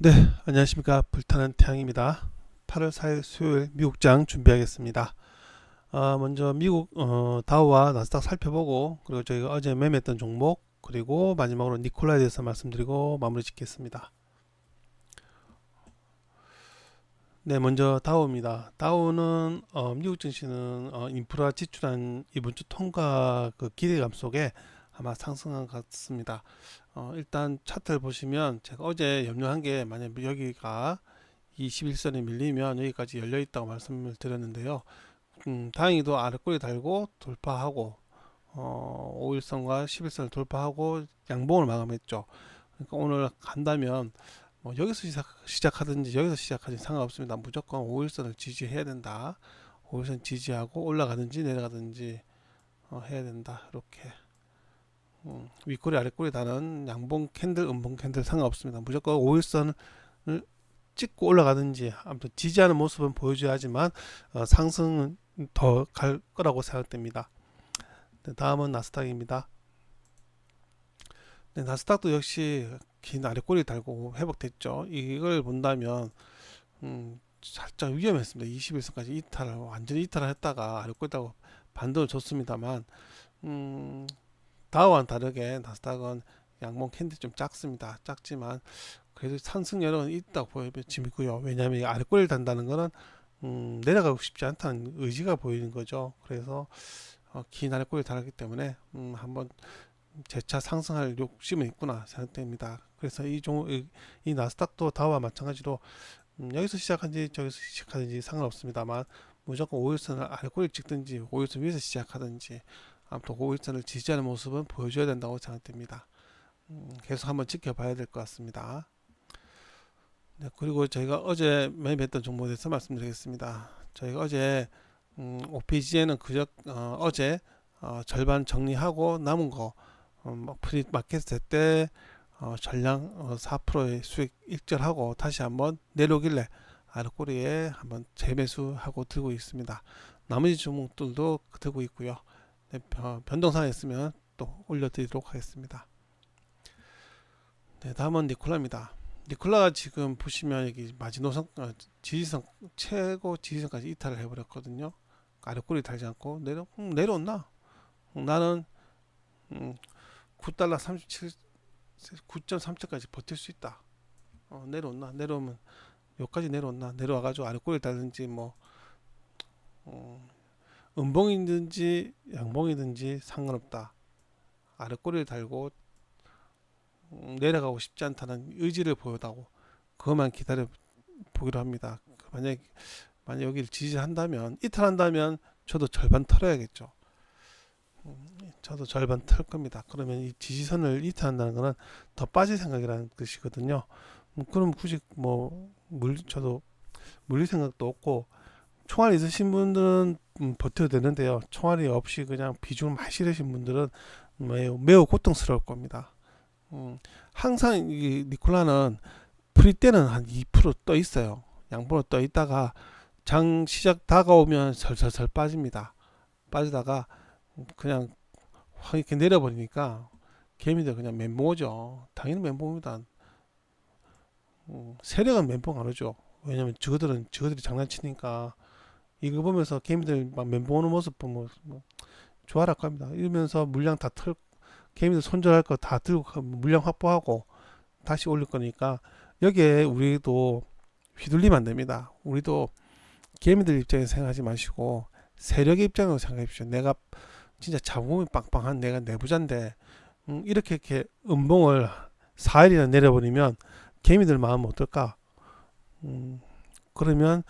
네, 안녕하십니까. 불타는 태양입니다. 8월 4일 수요일 미국장 준비하겠습니다. 아, 먼저 미국 어, 다우와 나스닥 살펴보고 그리고 저희가 어제 매매했던 종목 그리고 마지막으로 니콜라에 대해서 말씀드리고 마무리 짓겠습니다. 네, 먼저 다우입니다. 다우는 어, 미국 증시는 어, 인프라 지출한 이번 주 통과 그 기대감 속에 아마 상승한 것 같습니다. 어, 일단 차트를 보시면 제가 어제 염려한 게 만약 여기가 21선에 밀리면 여기까지 열려 있다고 말씀을 드렸는데요. 음, 다행히도 아래꼬리 달고 돌파하고 어, 5일선과 11선을 돌파하고 양봉을 마감했죠. 그러니까 오늘 간다면 뭐 여기서 시작, 시작하든지 여기서 시작하든지 상관없습니다. 무조건 5일선을 지지해야 된다. 5일선 지지하고 올라가든지 내려가든지 어, 해야 된다. 이렇게 음, 윗꼬리 아랫꼬리 다는 양봉 캔들 음봉 캔들 상관없습니다. 무조건 5일선을 찍고 올라가든지 아무튼 지지하는 모습은 보여줘야 하지만 어, 상승은 더 갈 거라고 생각됩니다. 네, 다음은 나스닥입니다. 네, 나스닥도 역시 긴 아랫꼬리 달고 회복됐죠. 이걸 본다면 음, 살짝 위험했습니다. 21선까지 이탈을 완전히 이탈을 했다가 아랫꼬리 달고 반등을 줬습니다만 음, 다우와는 다르게 나스닥은 양봉 캔디 좀 작습니다. 작지만 그래도 상승 여력은 있다고 보여지고요. 왜냐하면 아래꼬리를 단다는 것은 음, 내려가고 싶지 않다는 의지가 보이는 거죠. 그래서 어, 긴 아래꼬리를 달았기 때문에 음, 한번 재차 상승할 욕심은 있구나 생각됩니다. 그래서 이 종, 이, 이 나스닥도 다우와 마찬가지로 음, 여기서 시작한지 저기서 시작하든지 상관없습니다만 무조건 5일선을 아래꼬리 찍든지 5일선 위에서 시작하든지 아무튼 고일선을 지지하는 모습은 보여줘야 된다고 생각됩니다. 음, 계속 한번 지켜봐야 될 것 같습니다. 네, 그리고 저희가 어제 매매했던 종목에 대해서 말씀드리겠습니다. 저희가 어제 음, OPG에는 그저 어, 제 어, 절반 정리하고 남은 거 어, 뭐 프리 마켓 때 어, 전량 어, 4%의 수익 익절하고 다시 한번 내려오길래 아랫꼬리에 한번 재매수하고 들고 있습니다. 나머지 종목들도 들고 있고요. 네, 변동사항 있으면 또 올려드리도록 하겠습니다. 네, 다음은 니콜라입니다. 니콜라가 지금 보시면 여기 마지노선 어, 지지선 최고 지지선까지 이탈을 해버렸거든요. 아래꼬리 달지 않고 내려 음, 내려온나? 음, 나는 음, 9달러 37 9.3초까지 버틸 수 있다. 어, 내려온나? 내려오면 여기까지 내려온나? 내려와가지고 아래꼬리 달든지 뭐 어, 음봉이든지 양봉이든지 상관없다. 아랫꼬리를 달고 음, 내려가고 싶지 않다는 의지를 보여다고 그것만 기다려 보기로 합니다. 만약 만약 여기를 지지한다면 이탈한다면 저도 절반 털어야겠죠. 음, 저도 절반 털 겁니다. 그러면 이 지지선을 이탈한다는 것은 더 빠질 생각이라는 뜻이거든요. 음, 그럼 굳이 뭐 물 저도 물릴 생각도 없고 총알 있으신 분들은 음, 버텨도 되는데요. 총알이 없이 그냥 많이 실으신 분들은 매우, 매우 고통스러울 겁니다. 음, 항상 이 니콜라는 프리 때는 한 2%떠 있어요. 양보로 떠 있다가 장 시작 다가오면 설설설 빠집니다. 빠지다가 그냥 확 이렇게 내려버리니까 개미들 그냥 멘붕 오죠. 당연히 멘붕입니다. 음, 세력은 멘붕 안 오죠. 왜냐면 저들은 저들이 장난치니까 이거 보면서 개미들 막 멘붕 오는 모습 보면 뭐 좋아할 겁니다. 이러면서 물량 다 털, 개미들 손절할 거 다 들고 물량 확보하고 다시 올릴 거니까 여기에 우리도 휘둘리면 안 됩니다. 우리도 개미들 입장에서 생각하지 마시고 세력의 입장으로 생각해 십시오 내가 진짜 자본이 빵빵한 내가 내부자인데 음, 이렇게 이렇게 음봉을 4일이나 내려버리면 개미들 마음 어떨까? 음, 그러면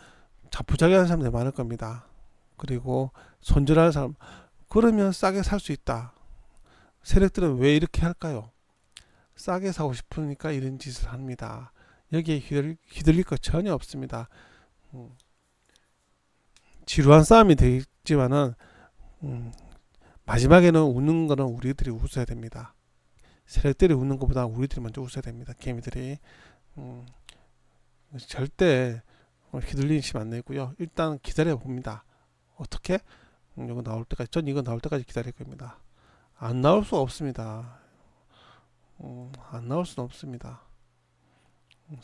자포자기하는 사람들이 많을 겁니다. 그리고 손절하는 사람 그러면 싸게 살 수 있다. 세력들은 왜 이렇게 할까요? 싸게 사고 싶으니까 이런 짓을 합니다. 여기에 휘둘, 휘둘릴 거 전혀 없습니다. 음, 지루한 싸움이 되겠지만은 음, 마지막에는 웃는 거는 우리들이 웃어야 됩니다. 세력들이 웃는 것보다 우리들이 먼저 웃어야 됩니다. 개미들이 음, 절대 어, 휘둘리시면 안 되고요. 일단 기다려 봅니다. 어떻게? 음, 이거 나올 때까지 전 이거 나올 때까지 기다릴 겁니다. 안 나올 수 없습니다. 음, 안 나올 수는 없습니다. 음,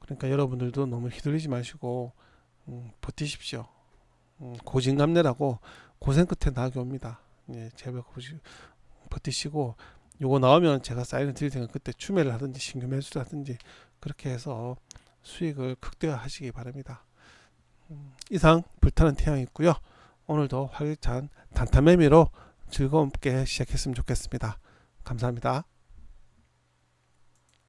그러니까 여러분들도 너무 휘둘리지 마시고 음, 버티십시오. 음, 고진감래라고 고생 끝에 낙이 옵니다. 예, 제발 고지, 버티시고 요거 나오면 제가 사인을 드릴 테니까 그때 추매를 하든지 신규 매수를 하든지 그렇게 해서 수익을 극대화하시기 바랍니다. 음, 이상 불타는 태양이 있고요. 오늘도 활기찬 단타 매미로 즐겁게 시작했으면 좋겠습니다. 감사합니다.